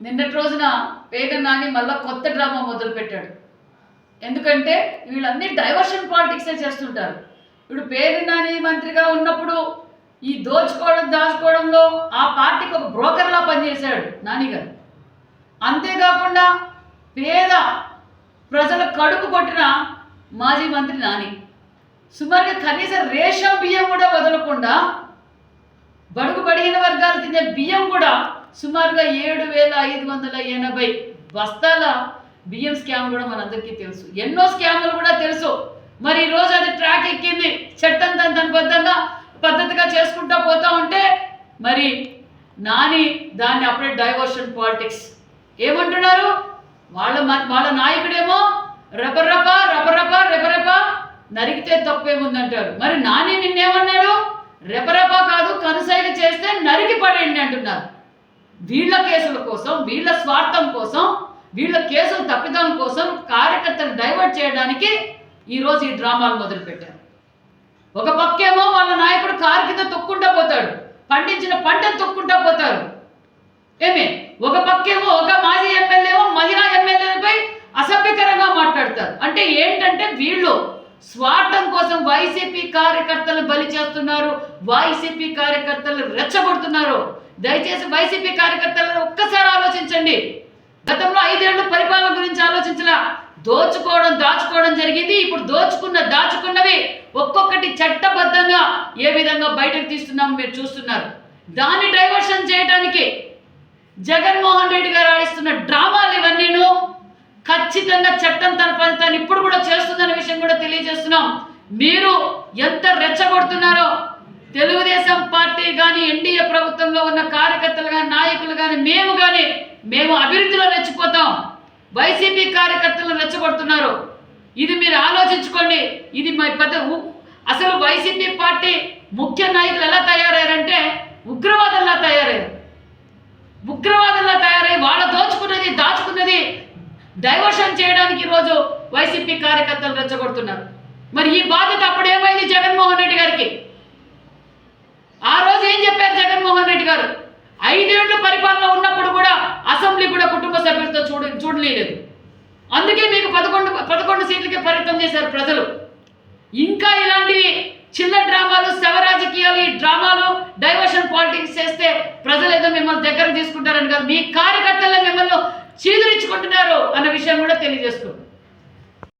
నిన్నటి రోజున పేద నాని మళ్ళా కొత్త డ్రామా మొదలుపెట్టాడు. ఎందుకంటే వీళ్ళన్నీ డైవర్షన్ పాలిటిక్సే చేస్తుంటారు. ఇప్పుడు పేరు నాని మంత్రిగా ఉన్నప్పుడు ఈ దోచుకోవడం దాచుకోవడంలో ఆ పార్టీకి ఒక బ్రోకర్లా పనిచేశాడు నానిగారు అంతేకాకుండా పేద ప్రజల కడుపు కొట్టిన మాజీ మంత్రి నాని. సుమారుగా కనీసం రేషన్ బియ్యం కూడా వదలకుండా బడుగు బడిగిన వర్గాలు తినే బియ్యం కూడా సుమారుగా ఏడు వేల ఐదు వందల ఎనభై బస్తాల బియ్యం స్కామ్ కూడా మనందరికీ తెలుసు. ఎన్నో స్కాములు కూడా తెలుసు. మరి ఈ రోజు అది ట్రాక్ ఎక్కింది. చట్టం తన తన పద్ధతిగా చేసుకుంటా పోతా ఉంటే మరి నాని దాన్ని అప్పుడే డైవర్షన్ పాలిటిక్స్ ఏమంటున్నారు? వాళ్ళ వాళ్ళ నాయకుడేమో రపరప రపరప రెపరెప నరికితే తప్పేముందంటారు. మరి నాని నిన్నేమన్నాడు? రెపరెప కాదు కనుసైలు చేస్తే నరికి పడేయండి అంటున్నారు. వీళ్ళ కేసుల కోసం వీళ్ళ స్వార్థం కోసం వీళ్ళ కేసులు తప్పిదం కోసం కార్యకర్తలు డైవర్ట్ చేయడానికి ఈరోజు ఈ డ్రామాలు మొదలుపెట్టారు. ఒక పక్కేమో వాళ్ళ నాయకుడు కారు కింద తొక్కుంటా పోతాడు పండించిన పంటను తొక్కుంటా పోతారు ఏమే? ఒక పక్కేమో ఒక మాజీ ఎమ్మెల్యేమో మహిళా ఎమ్మెల్యేలపై అసభ్యకరంగా మాట్లాడతారు. అంటే ఏంటంటే వీళ్ళు స్వార్థం కోసం వైసీపీ కార్యకర్తలు బలి చేస్తున్నారు వైసీపీ కార్యకర్తలు రెచ్చగొడుతున్నారు. దయచేసి వైసీపీ కార్యకర్తలను ఒక్కసారి ఆలోచించండి. గతంలో ఐదేళ్ళ పరిపాలన గురించి ఆలోచించలా. దోచుకోవడం దాచుకోవడం జరిగింది. ఇప్పుడు దోచుకున్న దాచుకున్నవి ఒక్కొక్కటి చట్టబద్ధంగా ఏ విధంగా బయటకు తీస్తున్నామో మీరు చూస్తున్నారు. దాన్ని డైవర్షన్ చేయడానికి జగన్మోహన్ రెడ్డి గారు ఆడిస్తున్న డ్రామాలు ఇవన్నీను ఖచ్చితంగా చట్టం తన పని తాను ఇప్పుడు కూడా చేస్తుందన్న విషయం కూడా తెలియజేస్తున్నాం. మీరు ఎంత రెచ్చగొడుతున్నారో తెలుగుదేశం పార్టీ కానీ ఎన్డీఏ ప్రభుత్వంలో ఉన్న కార్యకర్తలు కానీ నాయకులు కానీ మేము కానీ మేము అభివృద్ధిలో రెచ్చిపోతాం. వైసీపీ కార్యకర్తలు రెచ్చగొడుతున్నారు. ఇది మీరు ఆలోచించుకోండి. ఇది మా పెద్ద అసలు వైసీపీ పార్టీ ముఖ్య నాయకులు ఎలా తయారయ్యారంటే ఉగ్రవాదంలా తయారయ్యారు. ఉగ్రవాదంలా తయారై వాళ్ళ దోచుకున్నది దాచుకున్నది డైవర్షన్ చేయడానికి ఈరోజు వైసీపీ కార్యకర్తలు రెచ్చగొడుతున్నారు. మరి ఈ బాధ్యత అప్పుడు ఏమైంది జగన్మోహన్ రెడ్డి ఆ రోజు ఏం చెప్పారు జగన్మోహన్ రెడ్డి గారు ఐదేళ్ళు పరిపాలన ఉన్నప్పుడు కూడా అసెంబ్లీ కూడా కుటుంబ సభ్యులతో చూడ చూడలేదు. అందుకే మీకు పదకొండు పదకొండు సీట్లకే పరిమితం చేశారు ప్రజలు. ఇంకా ఇలాంటి చిన్న డ్రామాలు శవ రాజకీయాలు ఈ డ్రామాలు డైవర్షన్ పాలిటిక్స్ చేస్తే ప్రజలు ఏదో మిమ్మల్ని దగ్గర తీసుకుంటారని కాదు. మీ కార్యకర్తలే మిమ్మల్ని చీదురించుకుంటున్నారు అన్న విషయం కూడా తెలియజేస్తుంది.